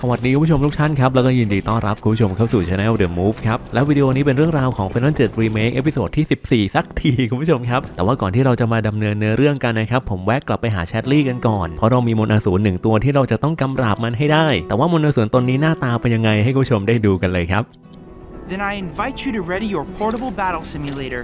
สวัสดีคุณผู้ชมทุกท่านครับ แล้วก็ยินดีต้อนรับคุณผู้ชมเข้าสู่ช anel The Move ครับ แล้ววิดีโอนี้เป็นเรื่องราวของ Final 7 Remake เอพิโซดที่ 14 สักที คุณผู้ชมครับ แต่ว่าก่อนที่เราจะมาดำเนินเนื้อเรื่องกันนะครับ ผมแวะกลับไปหาแชทลี่กันก่อน เพราะเรามีมนต์อสูรหนึ่งตัวที่เราจะต้องกำราบมันให้ได้ แต่ว่ามนต์อสูรตนนี้หน้าตาเป็นยังไงให้คุณผู้ชมได้ดูกันเลยครับ Then I invite you to ready your portable battle simulator.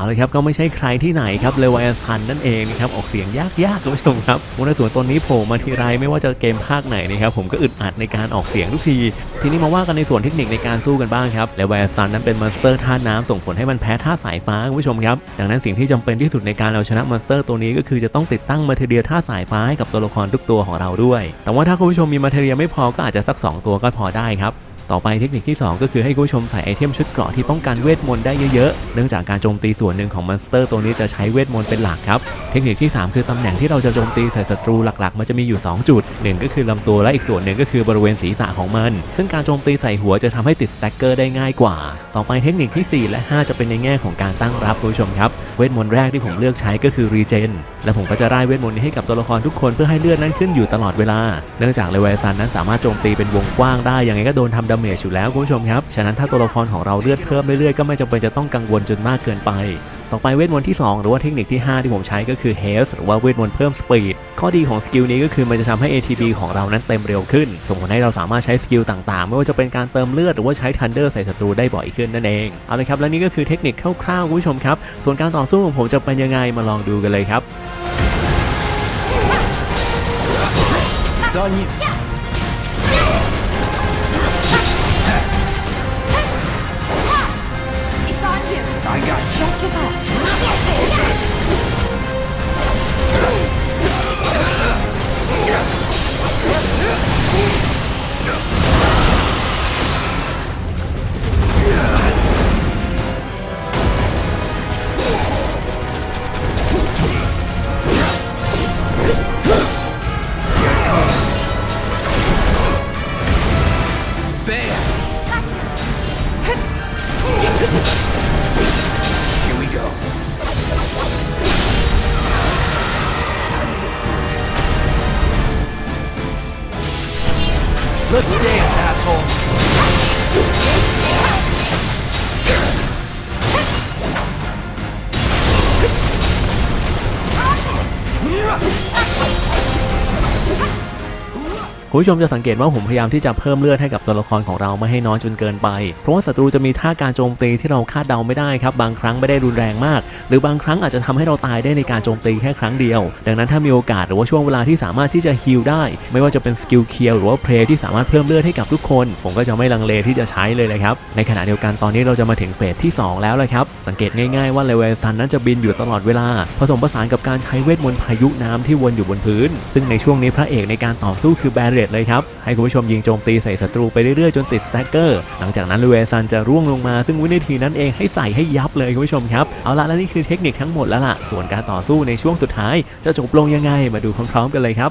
เอาเลยครับก็ไม่ใช่ใครที่ไหนครับเลวายซันนั่นเองนะครับออกเสียงยากๆคุณผู้ชมครับมนต์อสูรตนนี้โผล่มาทีไรไม่ว่าจะเกมภาคไหนนะครับผมก็อึดอัดในการออกเสียงทุกที ทีนี้มาว่ากันในส่วนเทคนิคในการสู้กันบ้างครับเลวายซันนั้นเป็นมอนสเตอร์ท่าน้ำส่งผลให้มันแพ้ท่าสายฟ้าคุณผู้ชมครับดังนั้นสิ่งที่จำเป็นที่สุดในการเอาชนะมอนสเตอร์ตัวนี้ก็คือจะต้องติดตั้งมาเทเรียท่าสายฟ้าให้กับตัวละครทุกตัวของเราด้วย แต่ว่าถ้าคุณผู้ชมมีมาเทเรียไม่พอก็อาจจะสักสองตัวก็พอได้ครับ ต่อไปเทคนิคที่ 2 ก็คือให้คุณผู้ชมใส่ไอเทมชุดเกราะที่ป้องกันเวทมนต์ได้เยอะๆ เนื่องจากการโจมตีส่วนหนึ่งของมอนสเตอร์ตัวนี้จะใช้เวทมนต์เป็นหลักครับ เทคนิคที่ 3 คือตำแหน่งที่เราจะโจมตีใส่ศัตรูหลักๆ มันจะมีอยู่ 2 จุด 1 ก็คือลำตัวและอีกส่วนหนึ่งก็คือบริเวณศีรษะของมัน ซึ่งการโจมตีใส่หัวจะทำให้ติดสแต็กเกอร์ได้ง่ายกว่า ต่อไปเทคนิคทีสี่ 4 และ 5 จะเป็นในแง่ของการตั้งรับคุณผู้ชมครับเวทมนต์แรกที่ผมเลือกใช้ก็คือรีเจนและผมก็จะไล่เวทมนต์นี้ให้กับตัวละครทุกคนเพื่อให้เลือดนั้นขึ้นอยู่ตลอดเวลา เนื่องจากเลเวลซันนั้นสามารถโจมตีเป็นวงกว้างได้ยังไงก็โดนทำดาเมจอยู่แล้วคุณผู้ชมครับ ฉะนั้นถ้าตัวละครของเราเลือดเพิ่มเรื่อยๆ ก็ไม่จำเป็นจะต้องกังวลจนมากเกินไป ต่อไปเวทมนต์ที่ 2 หรือว่าเทคนิคที่ 5 ที่ผมใช้ก็คือ Haste หรือว่าเวทมนต์เพิ่มสปีด ข้อดีของสกิลนี้ก็คือมันจะทำให้ ATB ของเรานั้นเต็มเร็วขึ้น ส่งผลให้เราสามารถใช้สกิลต่างๆ ไม่ว่าจะเป็นการเติมเลือดหรือว่าใช้ Thunder ใส่ศัตรูได้บ่อยขึ้นนั่นเอง เอาลยครับ และนี่ก็คือเทคนิคคร่าวๆคุณผู้ชมครับ ส่วนการต่อสู้ของผมจะเป็นยังไงมาลองดูกันเลยครับ ผู้ชมจะสังเกตว่าผมพยายามที่จะเพิ่มเลือดให้กับตัวละครของเราไม่ให้น้อยจนเกินไป เพราะว่าศัตรูจะมีท่าการโจมตีที่เราคาดเดาไม่ได้ครับ บางครั้งไม่ได้รุนแรงมาก หรือบางครั้งอาจจะทำให้เราตายได้ในการโจมตีแค่ครั้งเดียว ดังนั้นถ้ามีโอกาสหรือว่าช่วงเวลาที่สามารถที่จะฮิลได้ ไม่ว่าจะเป็นสกิลเคียวหรือว่าเพลย์ที่สามารถเพิ่มเลือดให้กับทุกคน ผมก็จะไม่ลังเลที่จะใช้เลยเลยครับ ในขณะเดียวกันตอนนี้เราจะมาถึงเฟสที่ 2 แล้วเลยครับ สังเกตง่ายๆว่าเลเวลซันนั้นจะบินอยู่ตลอดเวลา ผสมผสานกับการใช้เวทมนต์พายุน้ำที่วนอยู่บนพื้น ซึ่งในช่วงนี้พระเอกในการต่อสู้คือแบรเรตเลยครับ ให้คุณผู้ชมยิงโจมตีใส่ศัตรูไปเรื่อยๆจนติดสแต็กเกอร์ หลังจากนั้นเลเวลซันจะร่วงลงมา ซึ่งวินาทีนั้นเองให้ใส่ให้ยับเลยคุณผู้ชมครับ เอาละและนี่คือเทคนิคทั้งหมดแล้วล่ะ ส่วนการต่อสู้ในช่วงสุดท้าย จะจบลงยังไงมาดูพร้อมๆกันเลยครับ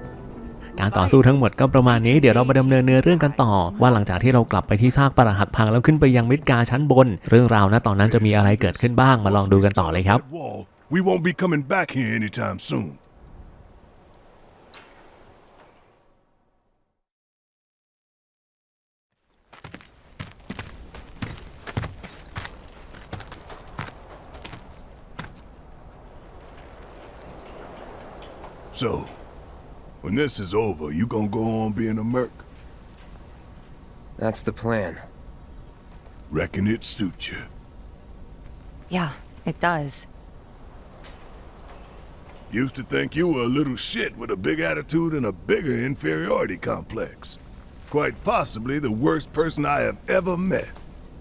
การต่อสู้ทั้งหมดก็ประมาณนี้เดี๋ยวเรามาดำเนินเนื้อเรื่องกันต่อ ว่าหลังจากที่เรากลับไปที่ซากปรักหักพังแล้วขึ้นไปยังมิดกาชั้นบน เรื่องราวนะตอนนั้นจะมีอะไรเกิดขึ้นบ้างมาลองดูกันต่อเลยครับ We won't be coming back here anytime soon. So, when this is over, you gonna go on being a merc? That's the plan. Reckon it suits you. Yeah, it does. Used to think you were a little shit with a big attitude and a bigger inferiority complex. Quite possibly the worst person I have ever met.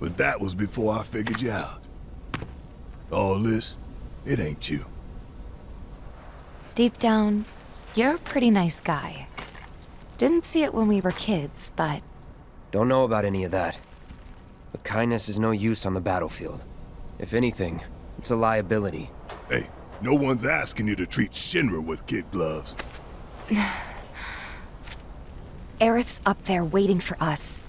But that was before I figured you out. All this, it ain't you. Deep down, you're a pretty nice guy. Didn't see it when we were kids, but Don't know about any of that. But kindness is no use on the battlefield. If anything, it's a liability. Hey, no one's asking you to treat Shinra with kid gloves. Aerith's up there waiting for us.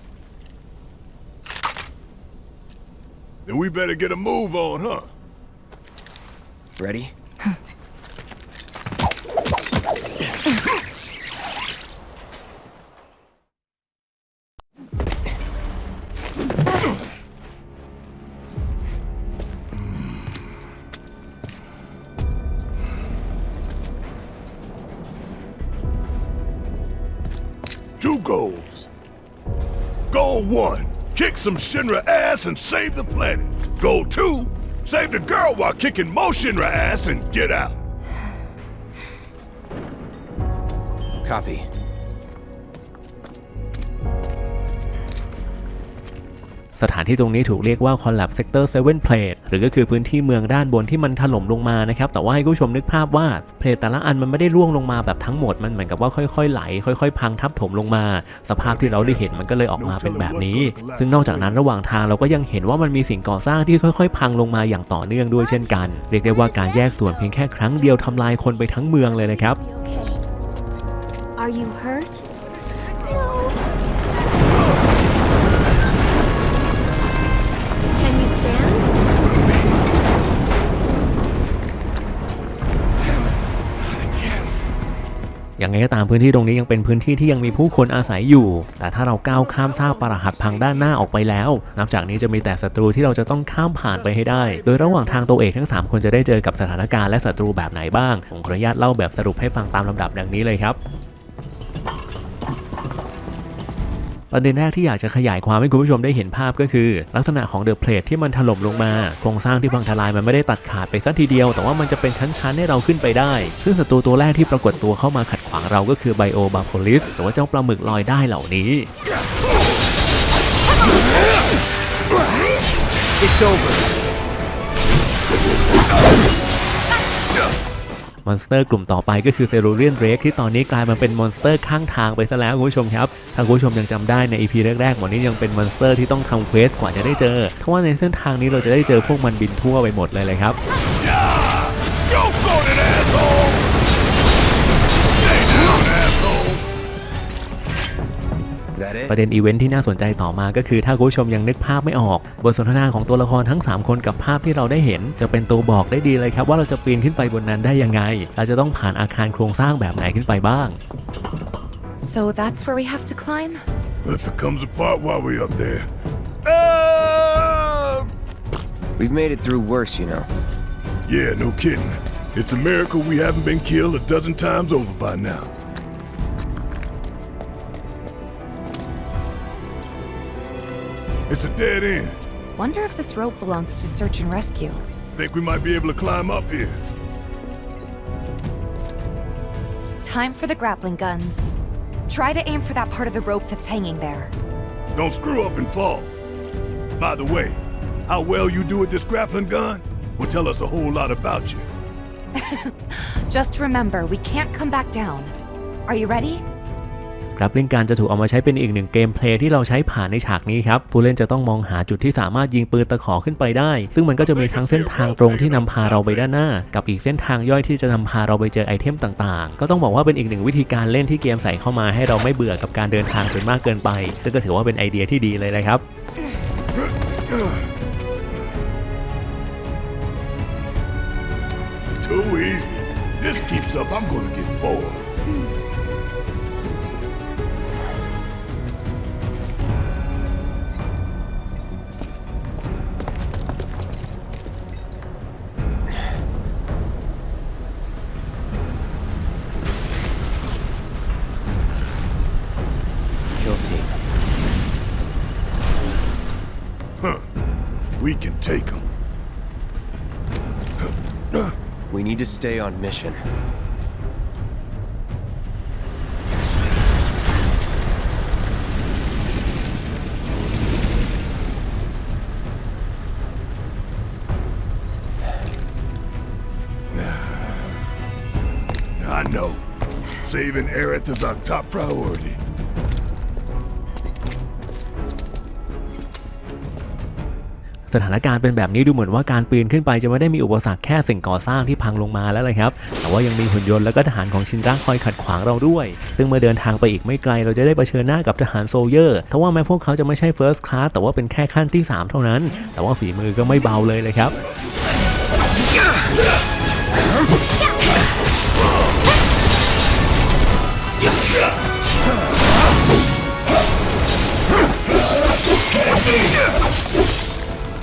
Then we better get a move on, huh? Ready? Some Shinra ass and save the planet. Goal two, save the girl while kicking more Shinra ass and get out. Copy. สถานที่ตรงนี้ถูกเรียกว่า Collapse Sector 7 Plate หรือก็คือพื้นที่เมืองด้านบนที่มันถล่มลงมานะครับ แต่ว่าให้ผู้ชมนึกภาพว่าเพลทแต่ละอันมันไม่ได้ร่วงลงมาแบบทั้งหมด มันเหมือนกับว่าค่อยๆไหล ค่อยๆ พังทับถมลงมา สภาพที่เราได้เห็นมันก็เลยออกมาเป็นแบบนี้ ซึ่งนอกจากนั้นระหว่างทางเราก็ยังเห็นว่ามันมีสิ่งก่อสร้างที่ค่อยๆ พังลงมาอย่างต่อเนื่องด้วยเช่นกัน เรียกได้ว่าการแยกส่วนเพียงแค่ครั้งเดียวทำลายคนไปทั้งเมืองเลยนะครับ Are you hurt? ย่างไรก็ตามพื้นที่ตรงนี้ยังเป็นพื้นที่ที่ยังมีผู้คนอาศัยอยู่ แต่ถ้าเราก้าวข้ามซากปรหักพังด้านหน้าออกไปแล้ว นับจากนี้จะมีแต่ศัตรูที่เราจะต้องข้ามผ่านไปให้ได้ โดยระหว่างทางตัวเอกทั้ง 3 คนจะได้เจอกับสถานการณ์และศัตรูแบบไหนบ้าง ผมขออนุญาตเล่าแบบสรุปให้ฟังตามลำดับดังนี้เลยครับ ประเด็นแรกที่อยากจะขยายความให้คุณผู้ชมได้เห็นภาพก็คือ ลักษณะของเดอะเพลทที่มันถล่มลงมาโครงสร้างที่พังทลายมันไม่ได้ตัดขาดไปสักทีเดียว แต่ว่ามันจะเป็นชั้นๆให้เราขึ้นไปได้ ซึ่งศัตรูตัวแรกที่ปรากฏตัวเข้ามาขัดขวางเราก็คือไบโอบาโพลิสหรือว่าเจ้าปลาหมึกลอยได้เหล่านี้ It's over. มอนสเตอร์กลุ่มต่อไปก็คือเซรูเรียนเรกที่ตอนนี้กลายมาเป็นมอนสเตอร์ข้างทางไปซะแล้วคุณผู้ชมครับถ้าคุณผู้ชมยังจำได้ใน EP แรกๆหมดนี้ยังเป็นมอนสเตอร์ที่ต้องทำเควสกว่าจะได้เจอเพราะว่าในเส้นทางนี้เราจะได้เจอพวกมันบินทั่วไปหมดเลยเลยครับ ประเด็นอีเวนท์ที่น่าสนใจต่อมาก็คือถ้าคุณผู้ชมยังนึกภาพไม่ออก บทสนทนาของตัวละครทั้ง 3 คนกับภาพที่เราได้เห็น จะเป็นตัวบอกได้ดีเลยครับว่าเราจะปีนขึ้นไปบนนั้นได้ยังไง เราจะต้องผ่านอาคารโครงสร้างแบบไหนขึ้นไปบ้าง So that's where we have to climb? But if it comes apart while we're up there. Uh, We've made it through worse, you know. yeah, no kidding. It's a miracle we haven't been killed a dozen times over by now. It's a dead end. Wonder if this rope belongs to search and rescue. Think we might be able to climb up here. Time for the grappling guns. Try to aim for that part of the rope that's hanging there. Don't screw up and fall. By the way, how well you do with this grappling gun will tell us a whole lot about you. Just remember, we can't come back down. Are you ready? ครับลิงการจะถูกเอามาใช้เป็นอีกหนึ่งเกมเพลย์ที่เราใช้ผ่านในฉากนี้ครับผู้เล่นจะต้องมองหาจุดที่สามารถยิงปืนตะขอขึ้นไปได้ ซึ่งมันก็จะมีทั้งเส้นทางตรงที่นำพาเราไปด้านหน้า กับอีกเส้นทางย่อยที่จะนำพาเราไปเจอไอเทมต่างๆ ก็ต้องบอกว่าเป็นอีกหนึ่งวิธีการเล่นที่เกมใส่เข้ามาให้เราไม่เบื่อกับการเดินทางจนมากเกินไป ซึ่งก็ถือว่าเป็นไอเดียที่ดีเลยนะครับ Too easy. This keeps up, I'm gonna get bored. Take them. We need to stay on mission. I know. Saving Aerith is our top priority. สถานการณ์เป็นแบบนี้ดูเหมือนว่าการปีนขึ้นไปจะไม่ได้มีอุปสรรคแค่สิ่งก่อสร้างที่พังลงมาแล้วเลยครับ แต่ว่ายังมีหุ่นยนต์และก็ทหารของชินร่าคอยขัดขวางเราด้วย ซึ่งเมื่อเดินทางไปอีกไม่ไกลเราจะได้เผชิญหน้ากับทหารโซเยอร์ทว่าแม้พวกเขาจะไม่ใช่เฟิร์สคลาสแต่ว่าเป็นแค่ขั้นที่ 3 เท่านั้น แต่ว่าฝีมือก็ไม่เบาเลยเลยครับ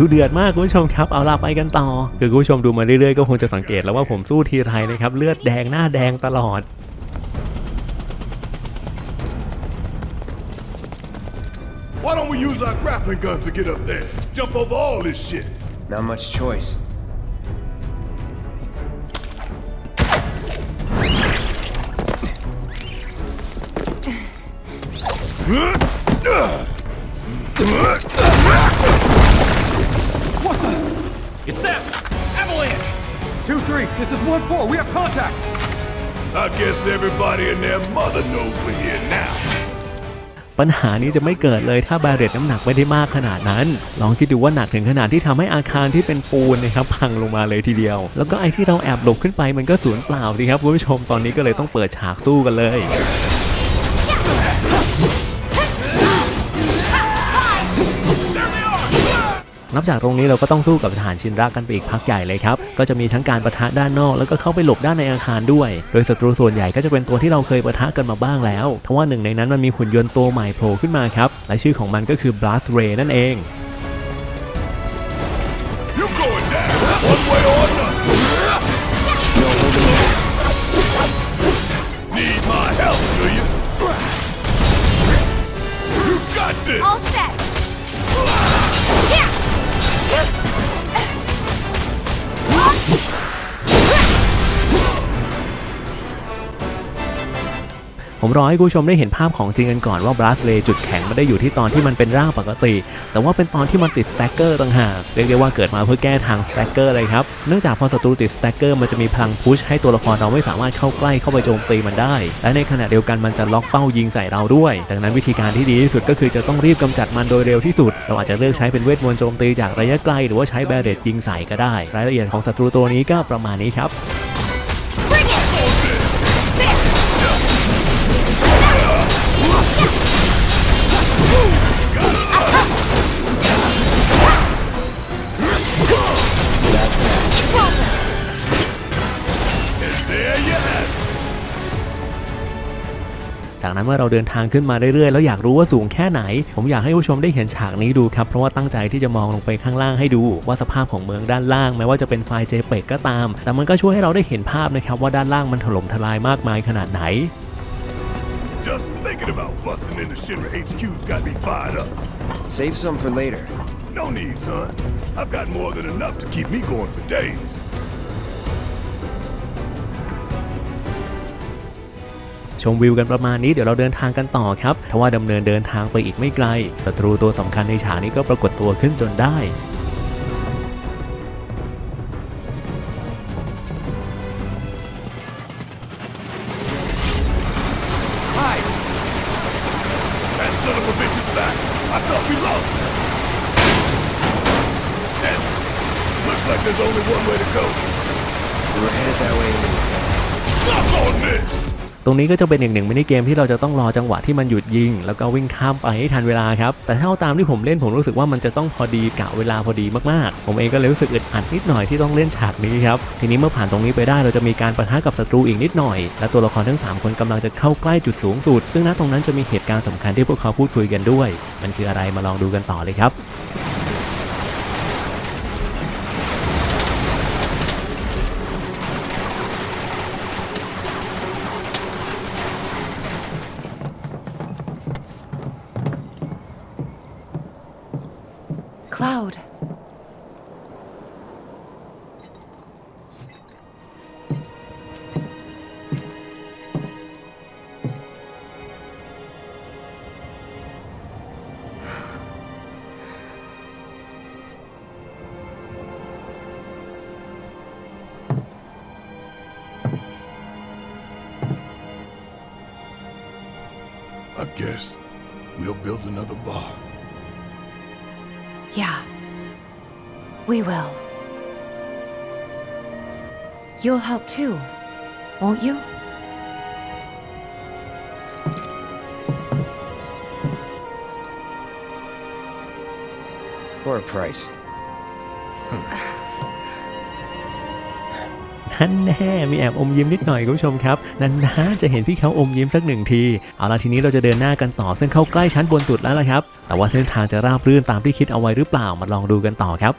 ดูเดือดมากคุณผู้ชมครับเอาล่ะไปกันต่อ คือคุณผู้ชมดูมาเรื่อยๆก็คงจะสังเกตแล้วว่าผมสู้ทีไรนะครับเลือดแดงหน้าแดงตลอด Why don't It's them! Avalanche! 2-3, this is 1-4, we have contact! I guess everybody and their mother knows we're here now. ปัญหานี้จะไม่เกิดเลยถ้าบาเรตน้ำหนักไม่ได้มากขนาดนั้น ลองคิดดูว่าหนักถึงขนาดที่ทำให้อาคารที่เป็นปูนนะครับพังลงมาเลยทีเดียว แล้วก็ไอ้ที่เราแอบหลบขึ้นไปมันก็สูญเปล่าดีครับคุณผู้ชมตอนนี้ก็เลยต้องเปิดฉากสู้กันเลย นับจากตรงนี้เราก็ต้องสู้กับทหารชินรักกันไปอีกพักใหญ่เลยครับ ก็จะมีทั้งการประทะด้านนอก แล้วก็เข้าไปหลบด้านในอาคารด้วย โดยศัตรูส่วนใหญ่ก็จะเป็นตัวที่เราเคยประทะกันมาบ้างแล้วทว่าหนึ่งในนั้นมันมีหุ่นยนต์ตัวใหม่โผล่ขึ้นมาครับ และชื่อของมันก็คือ Blast Ray นั่นเอง All set. Yeah. Let's ผมรอให้คุณผู้ชมได้เห็นภาพของจริงกันก่อนว่า Blast Ray จุดแข็งไม่ได้อยู่ที่ตอนที่มันเป็นร่างปกติ แต่ว่าเป็นตอนที่มันติด Stacker ต่างหากเรียกได้ว่าเกิดมาเพื่อแก้ทาง Stacker เลยครับเนื่องจากพอศัตรูติด Stacker มันจะมีพลังพุชให้ตัวละครเราไม่สามารถเข้าใกล้เข้าไปโจมตีมันได้ และในขณะเดียวกันมันจะล็อกเป้ายิงใส่เราด้วย ดังนั้นวิธีการที่ดีที่สุดก็คือจะต้องรีบกำจัดมันโดยเร็วที่สุด เราอาจจะเลือกใช้เป็นเวทมนต์โจมตีจากระยะไกลหรือว่าใช้แบเรตยิงใส่ก็ได้ รายละเอียดของศัตรูตัวนี้ก็ประมาณนี้ครับ นั้นเมื่อเราเดินทางขึ้นมาเรื่อยๆ แล้วอยากรู้ว่าสูงแค่ไหน ผมอยากให้ผู้ชมได้เห็นฉากนี้ดูครับ เพราะว่าตั้งใจที่จะมองลงไปข้างล่างให้ดู ว่าสภาพของเมืองด้านล่างแม้ว่าจะเป็นไฟล์ JPEG ก็ตาม แต่มันก็ช่วยให้เราได้เห็นภาพนะครับว่าด้านล่างมันถล่มทลายมากมายขนาดไหน Just thinking about busting into Shinra HQ's got me fired up. Save some for later. No need, son. I've got more than enough to keep me going for days. ชมวิวกันประมาณนี้เดี๋ยวเราเดินทางกันต่อครับทว่าดำเนินเดินทางไปอีกไม่ไกลศัตรูตัวสำคัญในฉากนี้ก็ปรากฏตัวขึ้นจนได้ รงนี้ก็จะเป็นอีกหนึ่งมินิเกมที่เราจะต้องรอจังหวะที่มันหยุดยิง แล้วก็วิ่งข้ามไปให้ทันเวลาครับ แต่ถ้าเอาตามที่ผมเล่นผมรู้สึกว่ามันจะต้องพอดีกะเวลาพอดีมากๆ ผมเองก็เลยรู้สึกอึดอัดนิดหน่อยที่ต้องเล่นฉากนี้ครับ ทีนี้เมื่อผ่านตรงนี้ไปได้เราจะมีการปะทะกับศัตรูอีกนิดหน่อย และตัวละครทั้งสามคนกำลังจะเข้าใกล้จุดสูงสุด ซึ่งณตรงนั้นจะมีเหตุการณ์สำคัญที่พวกเขาพูดคุยกันด้วย มันคืออะไรมาลองดูกันต่อเลยครับ I guess we'll build another bar. Yeah. We will. You'll help too, won't you? For a price. นั่นแน่มีแอบอมยิ้มนิดหน่อยคุณผู้ชมครับนั่นนะจะเห็นพี่เขาอมยิ้มสักหนึ่งทีเอาละทีนี้เราจะเดินหน้ากันต่อซึ่งเข้าใกล้ชั้นบนสุดแล้วละครับ แต่ว่าเส้นทางจะราบรื่นตามที่คิดเอาไว้หรือเปล่ามาลองดูกันต่อครับ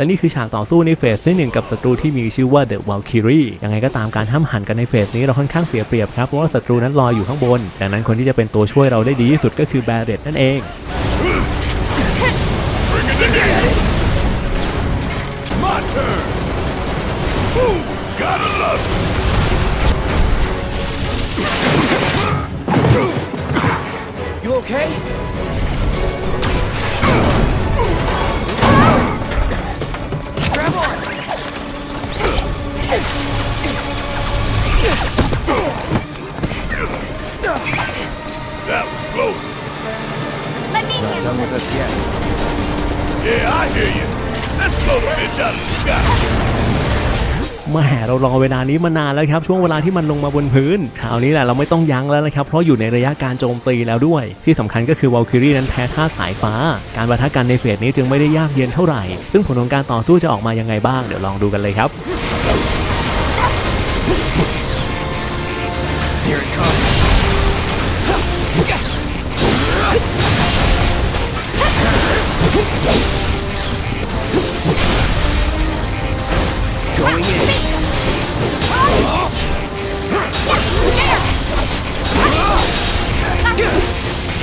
และนี่คือฉากต่อสู้ในเฟสที่หนึ่งกับศัตรูที่มีชื่อว่าเดอะวอลคิรียังไงก็ตามการห้ามหันกันในเฟสนี้เราค่อนข้างเสียเปรียบครับเพราะว่าศัตรูนั้นลอยอยู่ข้างบนดังนั้นคนที่จะเป็นตัวช่วยเราได้ดีที่สุดก็คือแบรเดตนั่นเอง นี้มานานแล้วครับช่วงเวลาที่มันลงมาบนพื้นคราวนี้แหละเราไม่ต้องยั้งแล้วนะครับเพราะอยู่ในระยะการโจมตีแล้วด้วย ที่สำคัญก็คือวอลคิรีนั้นแพ้ธาสายฟ้า การปะทะกันในเฟสนี้จึงไม่ได้ยากเย็นเท่าไหร่ ซึ่งผลของการต่อสู้จะออกมายังไงบ้างเดี๋ยวลองดูกันเลยครับ Here it comes.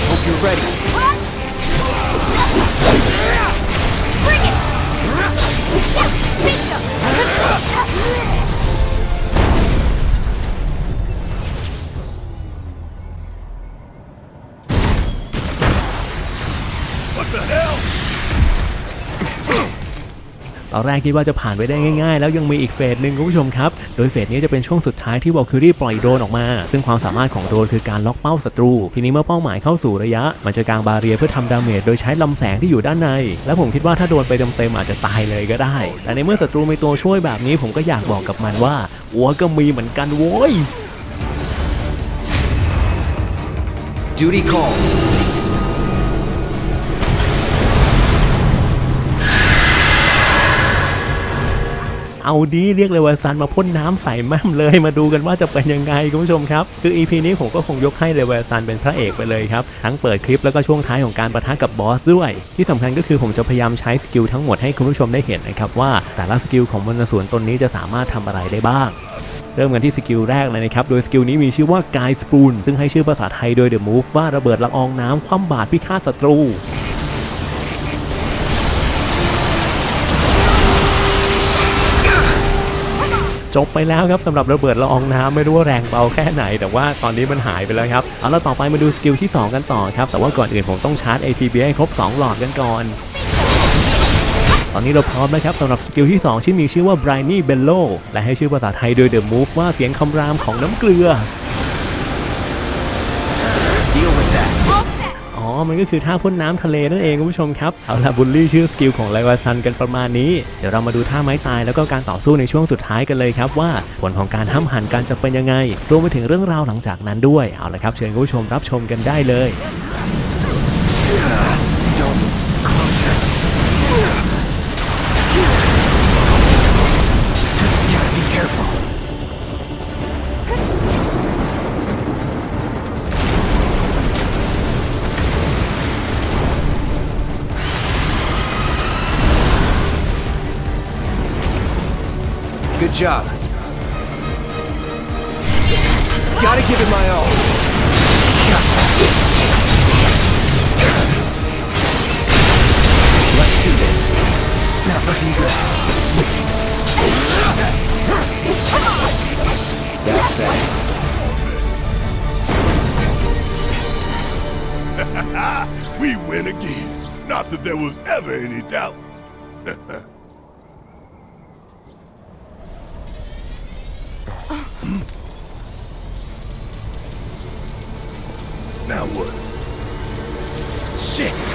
Hope ready. Bring it! Yeah, ตอนแรกคิดว่าจะผ่านไปได้ง่ายๆ แล้วยังมีอีกเฟสหนึ่งคุณผู้ชมครับ โดยเฟสนี้จะเป็นช่วงสุดท้ายที่วอลคิรี่ปล่อยโดรนออกมา ซึ่งความสามารถของโดรนคือการล็อกเป้าศัตรู ทีนี้เมื่อเป้าหมายเข้าสู่ระยะ มันจะกางบาเรียเพื่อทำดาเมจโดยใช้ลำแสงที่อยู่ด้านใน และผมคิดว่าถ้าโดนไปเต็มๆอาจจะตายเลยก็ได้ แต่ในเมื่อศัตรูมีตัวช่วยแบบนี้ผมก็อยากบอกกับมันว่าอัวก็มีเหมือนกันโว้ย Duty calls. เอาดีเรียกเลยว่าซันมาพ่นน้ำใส่แม่มเลยมาดูกันว่าจะเป็นยังไงคุณผู้ชมครับ คือ EP นี้ผมก็คงยกให้เลเวลซันเป็นพระเอกไปเลยครับ ทั้งเปิดคลิปแล้วก็ช่วงท้ายของการประทะกับบอสด้วย ที่สำคัญก็คือผมจะพยายามใช้สกิลทั้งหมดให้คุณผู้ชมได้เห็นนะครับว่าแต่ละสกิลของมนสวนตนนี้จะสามารถทำอะไรได้บ้างเริ่มกันที่สกิลแรกเลยนะครับ โดยสกิลนี้มีชื่อว่ากายสปูนซึ่งให้ชื่อภาษาไทยโดย The Move ว่าระเบิดละอองน้ำคว่ำบาตรพิฆาตศัตรู จบไปแล้วครับสำหรับระเบิดละอองน้ำไม่รู้ว่าแรงเบาแค่ไหน แต่ว่าตอนนี้มันหายไปแล้วครับเอาละต่อไปมาดูสกิลที่ 2 กันต่อครับ แต่ว่าก่อนอื่นผมต้องชาร์จ ATB ให้ครบ 2 หลอดกันก่อนตอนนี้เราพร้อมแล้วครับสำหรับสกิลที่ 2 ที่มีชื่อว่า Briny Bellow และให้ชื่อภาษาไทยโดย The Move ว่าเสียงคำรามของน้ำเกลือ มันก็คือท่าพ่นน้ำทะเลนั่นเองคุณผู้ชมครับ เอาละบุลลี่ชื่อสกิลของไลวาซันกันประมาณนี้ เดี๋ยวเรามาดูท่าไม้ตายแล้วก็การต่อสู้ในช่วงสุดท้ายกันเลยครับว่าผลของการห้ามหันกันจะเป็นยังไง รวมไปถึงเรื่องราวหลังจากนั้นด้วย เอาละครับ เชิญคุณผู้ชมรับชมกันได้เลย job. Gotta give it my all. Let's do this. Not looking good. That's that. We win again. Not that there was ever any doubt. now what? Shit!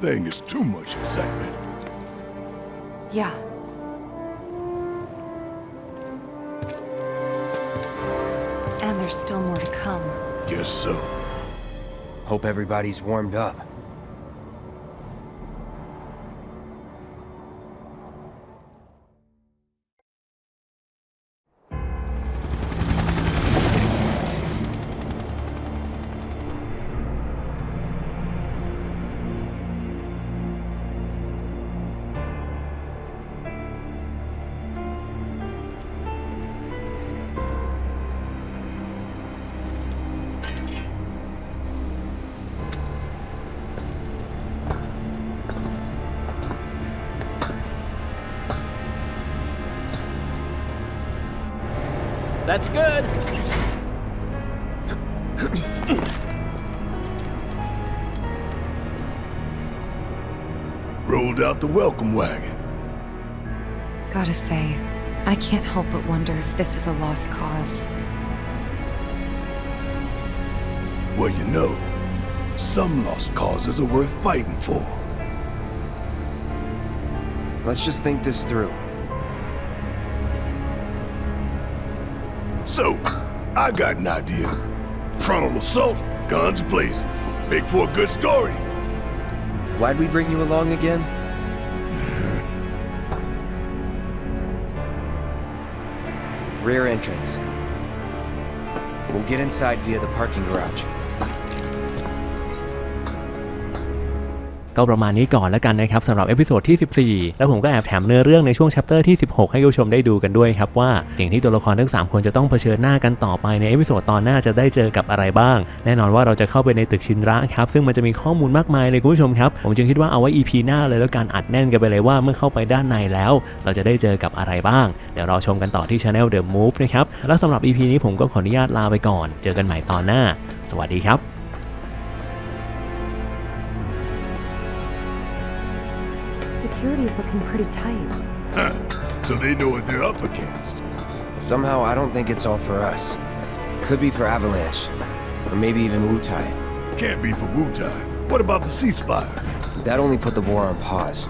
Thing is too much excitement. Yeah. And there's still more to come. Guess so. Hope everybody's warmed up. That's good. Rolled out the welcome wagon. Gotta say, I can't help but wonder if this is a lost cause. Well, you know, some lost causes are worth fighting for. Let's just think this through. So, I got an idea. Frontal assault, guns blazing. Make for a good story. Why'd we bring you along again? Rear entrance. We'll get inside via the parking garage. ก็ประมาณนี้ก่อนแล้วกันนะครับสำหรับเอพิโซดที่ 14 แล้วผมก็แอบแถมเนื้อเรื่องในช่วง chapter ที่ 16 ให้ผู้ชมได้ดูกันด้วยครับว่าสิ่งที่ตัวละครทั้ง 3 คนจะต้องเผชิญหน้ากันต่อไปในเอพิโซดตอนหน้าจะได้เจอกับอะไรบ้าง แน่นอนว่าเราจะเข้าไปในตึกชินระครับซึ่งมันจะมีข้อมูลมากมายเลยคุณผู้ชมครับผมจึงคิดว่าเอาไว้ EP หน้าเลยแล้วการอัดแน่นกันไปเลยว่าเมื่อเข้าไปด้านในแล้ว เราจะได้เจอกับอะไรบ้าง เดี๋ยวราชมกันต่อที่ Channel The Move นะครับแล้วสำหรับ EP นี้ผมก็ขออนุญาตลาไปก่อน เจอกันใหม่ตอนหน้า สวัสดีครับ Security's looking pretty tight. Huh. So they know what they're up against. Somehow, I don't think it's all for us. Could be for Avalanche. Or maybe even Wutai. Can't be for Wutai. What about the ceasefire? That only put the war on pause.